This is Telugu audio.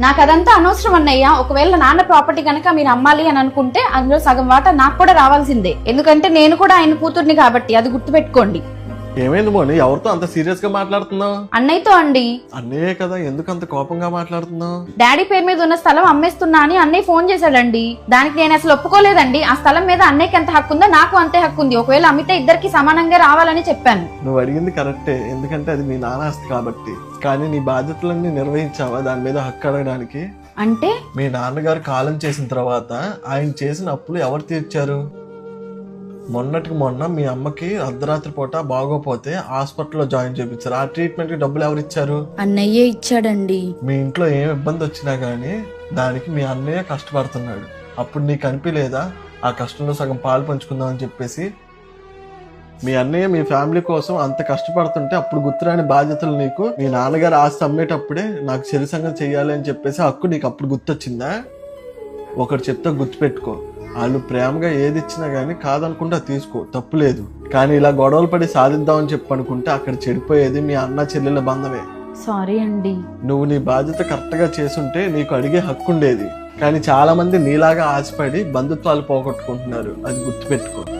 నాకు అదంతా అనవసరం అన్నయ్య. ఒకవేళ నాన్న ప్రాపర్టీ కనుక మీరు అమ్మాలి అని అనుకుంటే అందులో సగం వాటా నాకు కూడా రావాల్సిందే. ఎందుకంటే నేను కూడా ఆయన కూతుర్ని కాబట్టి అది గుర్తుపెట్టుకోండి. ఏమైంది మోని? ఎవరితో అంత సీరియస్గా మాట్లాడుతున్నావు? అన్నయ్యతో అండి. అన్నయ్యే కదా ఎందుకు అంత కోపంగా మాట్లాడుతున్నావు? డాడీ పేరు మీద ఉన్న స్థలం అమ్మేస్తున్నా అని అన్నయ్య ఫోన్ చేశాడండి. దానికి నేను అసలు ఒప్పుకోలేదండి. ఆ స్థలం మీద అన్నయ్యకి ఎంత హక్కు ఉందో నాకు అంతే హక్కు ఉంది. ఒకవేళ అమ్మితే ఇద్దరికి సమానంగా రావాలని చెప్పాను. నువ్వు అడిగింది కరెక్టే. ఎందుకంటే అది మీ నాన్న ఆస్తి కాబట్టి. కానీ నీ బాధ్యతలన్నీ నిర్వహించావా? దాని మీద హక్కు అడగడానికి? అంటే? మీ నాన్నగారు కాలం చేసిన తర్వాత ఆయన చేసిన అప్పులు ఎవరు తీర్చారు? మొన్నటికి మొన్న మీ అమ్మకి అర్ధరాత్రి పూట బాగోపోతే హాస్పిటల్లో జాయిన్ చేయించారు ఆ ట్రీట్మెంట్కి డబ్బులు ఎవరు ఇచ్చారు? అన్నయ్యే ఇచ్చాడండి. మీ ఇంట్లో ఏం ఇబ్బంది వచ్చినా గానీ దానికి మీ అన్నయ్య కష్టపడుతున్నాడు. అప్పుడు నీకు అనిపించలేదా ఆ కష్టంలో సగం పాలు పంచుకుందాం అని చెప్పేసి మీ అన్నయ్య మీ ఫ్యామిలీ కోసం అంత కష్టపడుతుంటే అప్పుడు గుర్తురాని బాధ్యతలు నీకు. మీ నాన్నగారు ఆస్తి అమ్మేటప్పుడే నాకు చెరి సంగతి చెయ్యాలి అని చెప్పేసి హక్కు నీకు అప్పుడు గుర్తొచ్చిందా? ఒకటి చెప్తే గుర్తుపెట్టుకో. వాళ్ళు ప్రేమగా ఏది ఇచ్చినా గానీ కాదనుకుంటే తీసుకో తప్పు లేదు. కానీ ఇలా గొడవలు పడి సాధిద్దామని చెప్పి అనుకుంటే అక్కడ చెడిపోయేది మీ అన్న చెల్లెల బంధమే. సారీ అండి. నువ్వు నీ బాధ్యత కరెక్ట్గా చేసుంటే నీకు అడిగే హక్కు ఉండేది. కానీ చాలా మంది నీలాగా ఆశపడి బంధుత్వాలు పోగొట్టుకుంటున్నారు. అది గుర్తుపెట్టుకో.